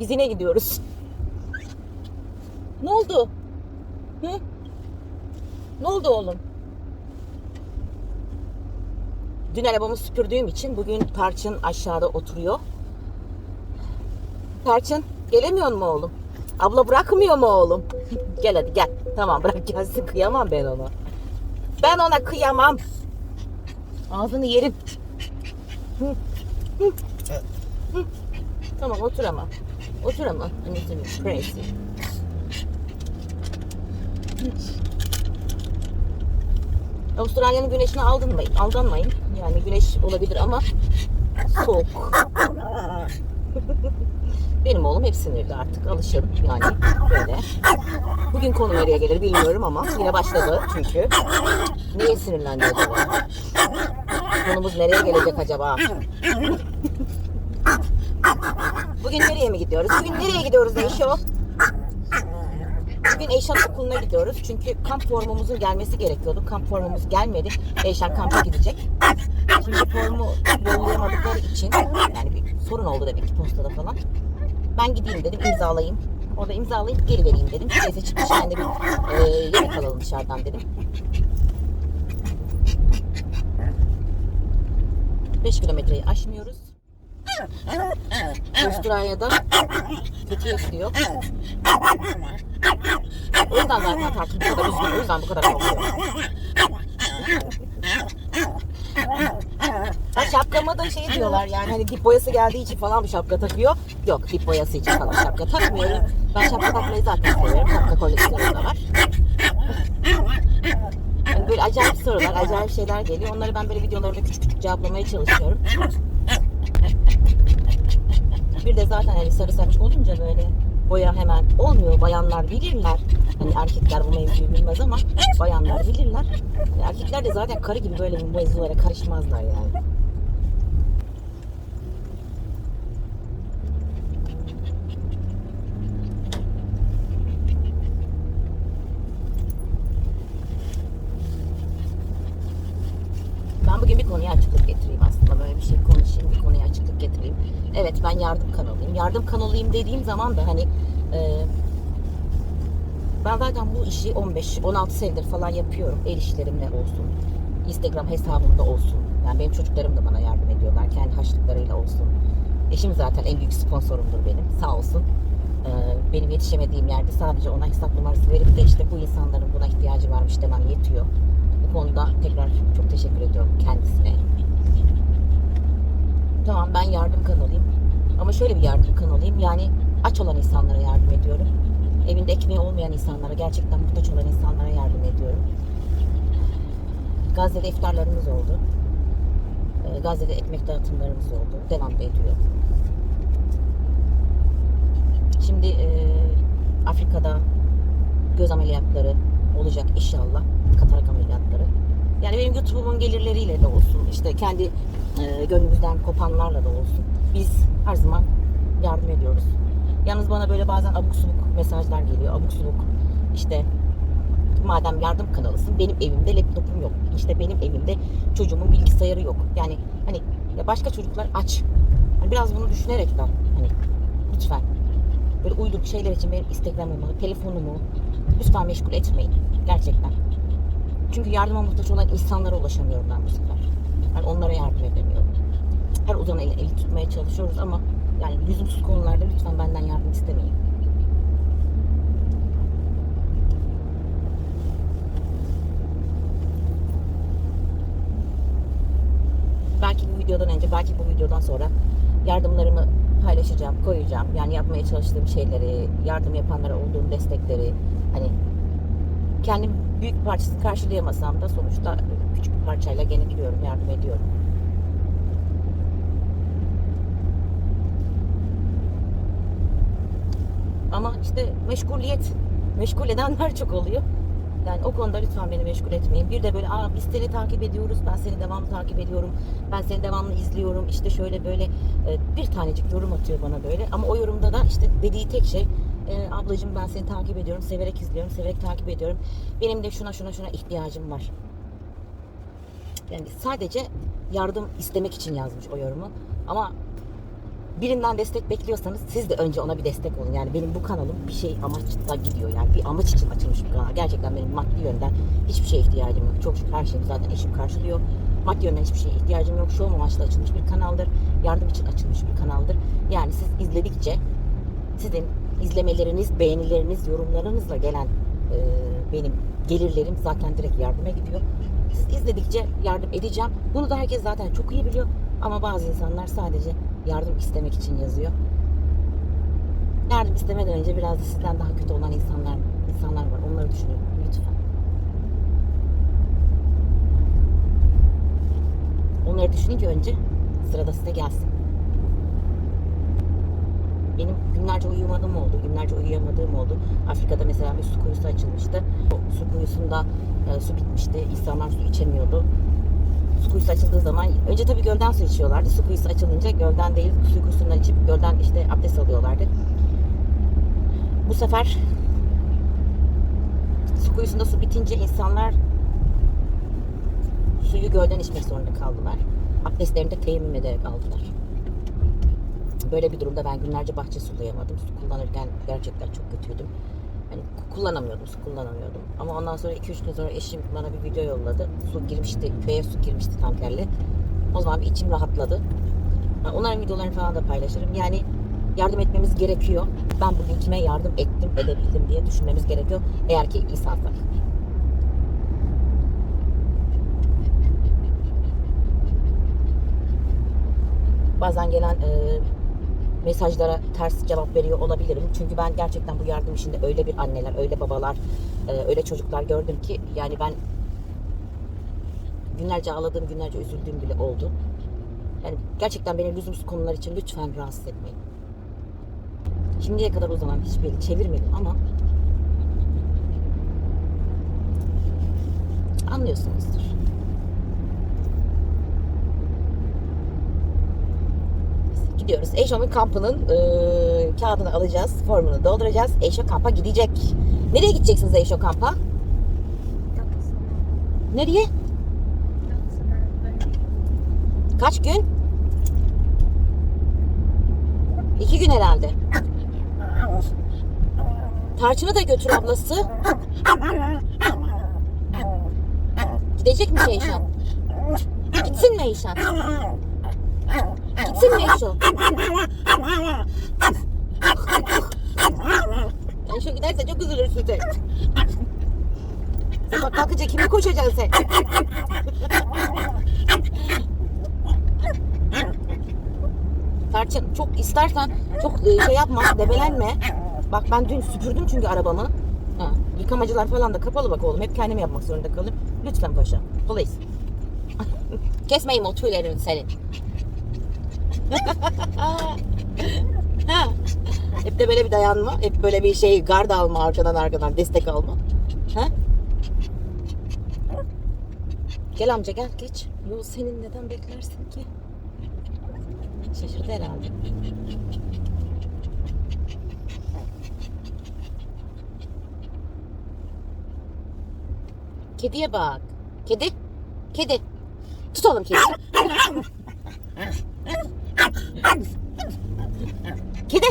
Biz yine gidiyoruz. Ne oldu? Hı? Ne oldu oğlum? Dün arabamı süpürdüğüm için bugün Tarçın aşağıda oturuyor. Tarçın gelemiyor mu oğlum? Abla bırakmıyor mu oğlum? gel hadi gel. Tamam bırak gelsin kıyamam ben ona. Ben ona kıyamam. Ağzını yerim. Tamam otur ama. Otur ama. Anneciğim crazy. Avustralya'nın güneşine aldınmayın, aldanmayın. Yani güneş olabilir ama soğuk. Benim oğlum hep sinirli artık. Alışın yani böyle. Bugün konu nereye gelir bilmiyorum ama yine başladı çünkü. Niye sinirlendi acaba? Konumuz nereye gelecek acaba? Bugün nereye mi gidiyoruz? Bugün nereye gidiyoruz Eyşo? Bugün Eyşan okuluna gidiyoruz. Çünkü kamp formumuzun gelmesi gerekiyordu. Kamp formumuz gelmedi. Eyşan kampa gidecek. Şimdi formu yollayamadıkları için yani bir sorun oldu demek ki postada falan. Ben gideyim dedim imzalayayım. Orada imzalayıp geri vereyim dedim. Neyse çıkmış ben de bir e, yemek alalım dışarıdan dedim. 5 kilometreyi aşmıyoruz. Avustralya'da kötü gidiyor. O yüzden zaten tartım bu kadar üzgün. O yüzden bu kadar korkuyor. Ha şapkama da şey diyorlar yani hani dip boyası geldiği için falan bu şapka takıyor. Yok dip boyası için falan şapka takmıyorum. Ben şapka takmayı zaten seviyorum. Şapka koleksiyonum da var. Yani acayip sorular, acayip şeyler geliyor. Onları ben böyle videolarda küçük küçük cevaplamaya çalışıyorum. Bir de zaten hani sarı saç olunca böyle boya hemen olmuyor. Bayanlar bilirler. Hani erkekler bu mevzuyu bilmez ama bayanlar bilirler. Hani erkekler de zaten karı gibi böyle bu mevzulara karışmazlar yani. Ben bugün bir konuya açıklık getireyim aslında. Böyle bir şey konuşayım, bir konuya açıklık getireyim. Evet ben yardım kanalıyım. Yardım kanalıyım dediğim zaman da hani e, ben zaten bu işi 15-16 senedir falan yapıyorum. El işlerimle olsun. Instagram hesabımda olsun. Yani benim çocuklarım da bana yardım ediyorlar. Kendi haçlıklarıyla olsun. Eşim zaten en büyük sponsorumdur benim. Sağ olsun. Ee, benim yetişemediğim yerde sadece ona hesap numarası verip de işte bu insanların buna ihtiyacı varmış demem yetiyor. Bu konuda tekrar çok teşekkür ediyorum kendisine. Tamam ben yardım kanalıyım. Ama şöyle bir yardım kanalıyım. Yani aç olan insanlara yardım ediyorum. Evinde ekmeği olmayan insanlara, gerçekten muhtaç olan insanlara yardım ediyorum. Gazze'de iftarlarımız oldu. Ee, Gazze'de ekmek dağıtımlarımız oldu. Devam ediyor. Şimdi e, Afrika'da göz ameliyatları olacak inşallah. Katarak ameliyatları. Yani benim YouTube'umun gelirleriyle de olsun, işte kendi e, gönlümüzden kopanlarla da olsun. Biz her zaman yardım ediyoruz. Yalnız bana böyle bazen abuk subuk mesajlar geliyor. Abuk subuk işte madem yardım kanalısın benim evimde laptopum yok. İşte benim evimde çocuğumun bilgisayarı yok. Yani hani ya başka çocuklar aç. Hani biraz bunu düşünerekten hani lütfen böyle uyduruk şeyler için benim Instagram'ımı, telefonumu lütfen meşgul etmeyin. Gerçekten. Çünkü yardıma muhtaç olan insanlara ulaşamıyorum ben bu sefer. Yani onlara yardım edemiyorum. Her uzanan eli, eli tutmaya çalışıyoruz ama yani lüzumsuz konularda lütfen benden yardım istemeyin. Belki bu videodan önce, belki bu videodan sonra yardımlarımı paylaşacağım, koyacağım. Yani yapmaya çalıştığım şeyleri, yardım yapanlara olduğum destekleri, hani kendim büyük bir parçasını karşılayamasam da sonuçta küçük bir parçayla gene gidiyorum, yardım ediyorum. Ama işte meşguliyet, meşgul edenler çok oluyor. Yani o konuda lütfen beni meşgul etmeyin. Bir de böyle Aa, biz seni takip ediyoruz, ben seni devamlı takip ediyorum, ben seni devamlı izliyorum. İşte şöyle böyle e, bir tanecik yorum atıyor bana böyle. Ama o yorumda da işte dediği tek şey e, ablacığım ben seni takip ediyorum, severek izliyorum, severek takip ediyorum. Benim de şuna şuna şuna ihtiyacım var. Yani sadece yardım istemek için yazmış o yorumu. Ama birinden destek bekliyorsanız siz de önce ona bir destek olun. Yani benim bu kanalım bir şey amaçla gidiyor. Yani bir amaç için açılmış bir kanal. Gerçekten benim maddi yönden hiçbir şeye ihtiyacım yok. Çok şükür her şeyimi zaten eşim karşılıyor. Maddi yönden hiçbir şeye ihtiyacım yok. Şu amaçla açılmış bir kanaldır. Yardım için açılmış bir kanaldır. Yani siz izledikçe sizin izlemeleriniz, beğenileriniz, yorumlarınızla gelen e, benim gelirlerim zaten direkt yardıma gidiyor. Siz izledikçe yardım edeceğim. Bunu da herkes zaten çok iyi biliyor. Ama bazı insanlar sadece yardım istemek için yazıyor. Yardım istemeden önce biraz da sizden daha kötü olan insanlar insanlar var. Onları düşünün lütfen. Onları düşünün ki önce sırada size gelsin. Benim günlerce uyumadığım oldu, günlerce uyuyamadığım oldu. Afrika'da mesela bir su kuyusu açılmıştı. O su kuyusunda e, su bitmişti. İnsanlar su içemiyordu. Su kuyusu açıldığı zaman önce tabii gölden su içiyorlardı. Su kuyusu açılınca gölden değil su kuyusundan içip gölden işte abdest alıyorlardı. Bu sefer su kuyusunda su bitince insanlar suyu gölden içmek zorunda kaldılar. Abdestlerini de teyemmüm ederek aldılar. Böyle bir durumda ben günlerce bahçe sulayamadım. Su kullanırken gerçekten çok kötüydüm. Hani kullanamıyordum, su kullanamıyordum. Ama ondan sonra 2-3 gün sonra eşim bana bir video yolladı. Su girmişti, köye su girmişti tankerle. O zaman bir içim rahatladı. Yani onların videolarını falan da paylaşırım. Yani yardım etmemiz gerekiyor. Ben bugün kime yardım ettim, edebildim diye düşünmemiz gerekiyor. Eğer ki insansak. Bazen gelen e, mesajlara ters cevap veriyor olabilirim. Çünkü ben gerçekten bu yardım işinde öyle bir anneler, öyle babalar, e, öyle çocuklar gördüm ki yani ben günlerce ağladığım, günlerce üzüldüğüm bile oldu. Yani gerçekten beni lüzumsuz konular için lütfen rahatsız etmeyin. Şimdiye kadar o zaman hiçbir yeri çevirmedim ama anlıyorsunuzdur. Gidiyoruz. Eşo'nun kampının e, kağıdını alacağız. Formunu dolduracağız. Eşo kampa gidecek. Nereye gideceksiniz Eşo kampa? Nereye? Kaç gün? İki gün herhalde. Tarçın'ı da götür ablası. Gidecek mi Eyşan? Gitsin mi Eyşan? Gitsin mi Eyşo? Eyşo giderse çok üzülürsün sen. Sabah kalkınca kime koşacaksın sen? Tarçın çok istersen çok e, şey yapma debelenme. Bak ben dün süpürdüm çünkü arabamı. Ha, yıkamacılar falan da kapalı bak oğlum. Hep kendim yapmak zorunda kalıyorum. Lütfen paşa. Please. Kesmeyin o tüylerini senin. Hep de böyle bir dayanma. Hep böyle bir şey gard alma arkadan arkadan destek alma. Ha? Gel amca gel geç. Yol senin neden beklersin ki? Şaşırdı herhalde. Kediye bak. Kedi. Kedi. Tutalım kedi. Kedi.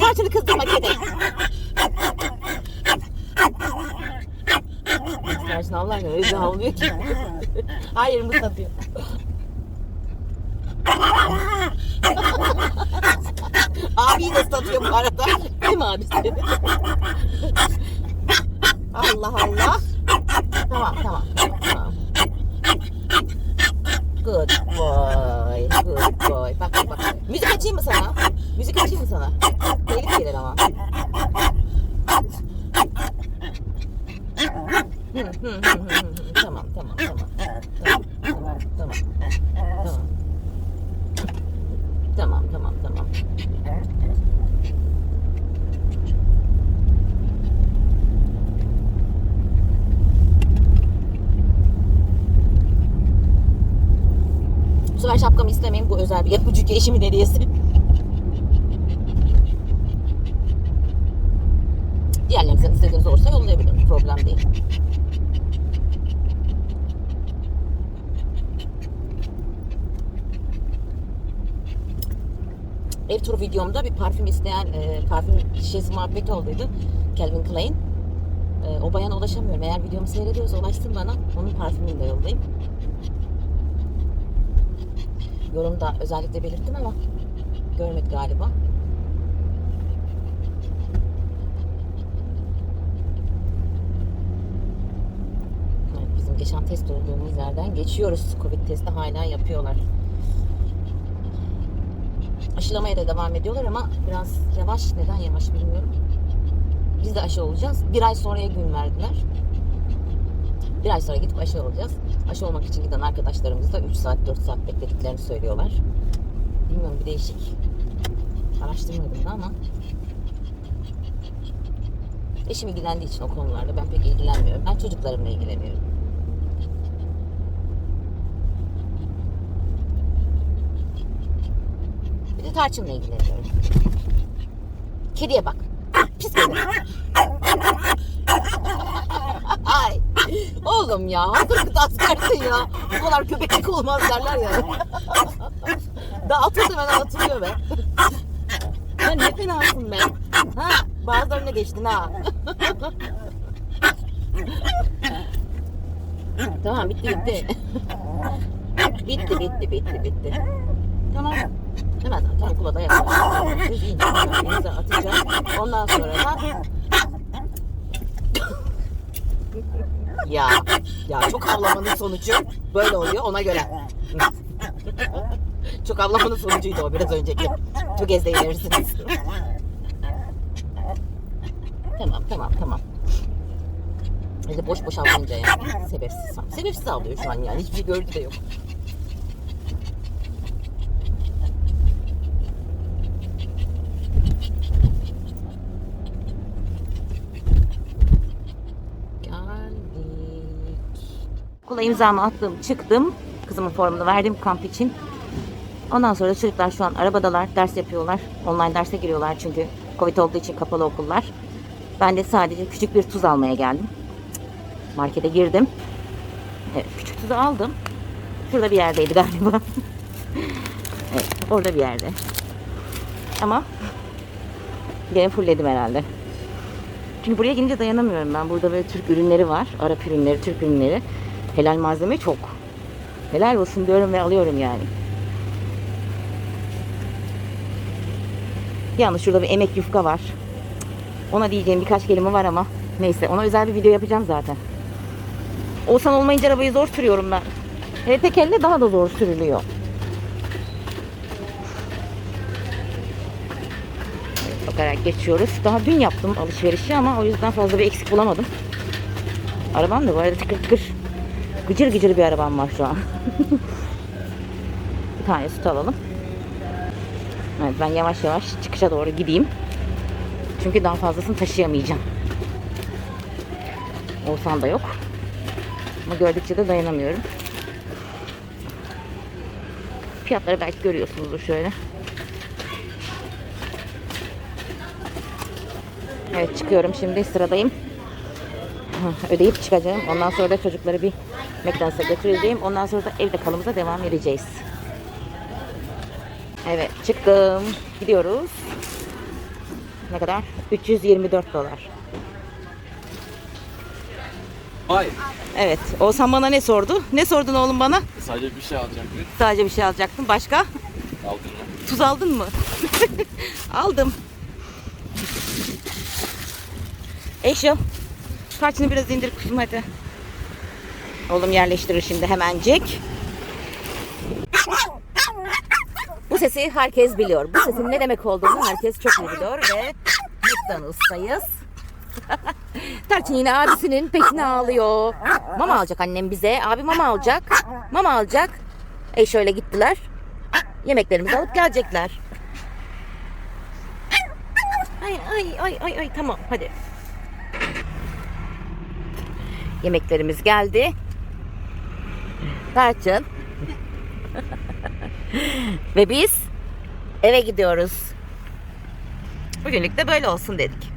Tarçını kızdırma kedi. Tarçın Allah aşkına öyle havlıyor ki. Hayır Mustafa diyor. Abiyi de ıslatıyor bu arada. Değil mi abisi? Allah Allah. Tamam tamam tamam. Good boy. Good boy. Bak bak bak. Müzik açayım mı sana? Müzik açayım mı sana? Tehlik gelir ama. tamam tamam. seçim derecesi. Diğerlerinizden istediğiniz olursa yollayabilirim. Problem değil. Ev tur videomda bir parfüm isteyen e, parfüm şişesi muhabbeti olduydu. Calvin Klein. E, o bayana ulaşamıyorum. Eğer videomu seyrediyorsa ulaşsın bana. Onun parfümünü de yollayayım. Yorumda özellikle belirttim ama görmedi galiba. Bizim geçen test olduğumuz yerden geçiyoruz. Covid testi hala yapıyorlar. Aşılamaya da devam ediyorlar ama biraz yavaş. Neden yavaş bilmiyorum. Biz de aşı olacağız. Bir ay sonraya gün verdiler. Bir ay sonra gidip aşı olacağız. Aşı olmak için giden arkadaşlarımız da 3 saat 4 saat beklediklerini söylüyorlar. Bilmiyorum bir değişik. Araştırmadım da ama. Eşim ilgilendiği için o konularda ben pek ilgilenmiyorum. Ben çocuklarımla ilgileniyorum. Bir de tarçınla ilgileniyorum. Kediye bak. Pis kedi. Ay. Oğlum ya. Hazır kıt askersin ya. Bu kadar köpeklik olmaz derler ya. Daha atıldı hemen atılıyor be. Ya ne fenasın be. Ha, bazılarına geçtin ha. tamam bitti bitti. bitti bitti bitti bitti. Tamam. Hemen zaten okula da yapacağım. Düz ineceğim. Denize atacağım. Ondan sonra da ya ya çok havlamanın sonucu böyle oluyor ona göre. çok havlamanın sonucuydu o biraz önceki. Çok ezdeyiverirsiniz. tamam tamam tamam. Öyle boş boş avlayınca yani. Sebepsiz. Sebepsiz avlıyor şu an yani. Hiçbir şey gördü de yok. Okula imzamı attım, çıktım. Kızımın formunu verdim kamp için. Ondan sonra çocuklar şu an arabadalar, ders yapıyorlar. Online derse giriyorlar çünkü Covid olduğu için kapalı okullar. Ben de sadece küçük bir tuz almaya geldim. Markete girdim. Evet, küçük tuzu aldım. Şurada bir yerdeydi galiba. evet, orada bir yerde. Ama gene fullledim herhalde. Çünkü buraya gelince dayanamıyorum ben. Burada böyle Türk ürünleri var. Arap ürünleri, Türk ürünleri. Helal malzeme çok. Helal olsun diyorum ve alıyorum yani. Yalnız şurada bir emek yufka var. Ona diyeceğim birkaç kelime var ama neyse ona özel bir video yapacağım zaten. Olsan olmayınca arabayı zor sürüyorum ben. Hele tek elle daha da zor sürülüyor. bakarak geçiyoruz. Daha dün yaptım alışverişi ama o yüzden fazla bir eksik bulamadım. Arabam da bu arada tıkır tıkır gıcır gıcır bir arabam var şu an. bir tane süt alalım. Evet ben yavaş yavaş çıkışa doğru gideyim. Çünkü daha fazlasını taşıyamayacağım. Olsan da yok. Ama gördükçe de dayanamıyorum. Fiyatları belki görüyorsunuzdur şöyle. Evet çıkıyorum şimdi sıradayım. Ödeyip çıkacağım. Ondan sonra da çocukları bir McDonald's'a götüreceğim. Ondan sonra da evde kalımıza devam edeceğiz. Evet çıktım. Gidiyoruz. Ne kadar? 324 dolar. Hayır. Evet. Oğuzhan bana ne sordu? Ne sordun oğlum bana? Sadece bir şey alacaktım. Sadece bir şey alacaktın. Başka? Aldın mı? Tuz aldın mı? Aldım. Eşo. Saçını biraz indir kuzum hadi. Oğlum yerleştirir şimdi hemencik. Bu sesi herkes biliyor. Bu sesin ne demek olduğunu herkes çok iyi biliyor ve McDonald's'tayız. Tarçın yine abisinin peşine ağlıyor. Mama alacak annem bize. Abi mama alacak. Mama alacak. E şöyle gittiler. Yemeklerimizi alıp gelecekler. Ay ay ay ay ay tamam hadi. Yemeklerimiz geldi. Tarçın. Ve biz eve gidiyoruz. Bugünlük de böyle olsun dedik.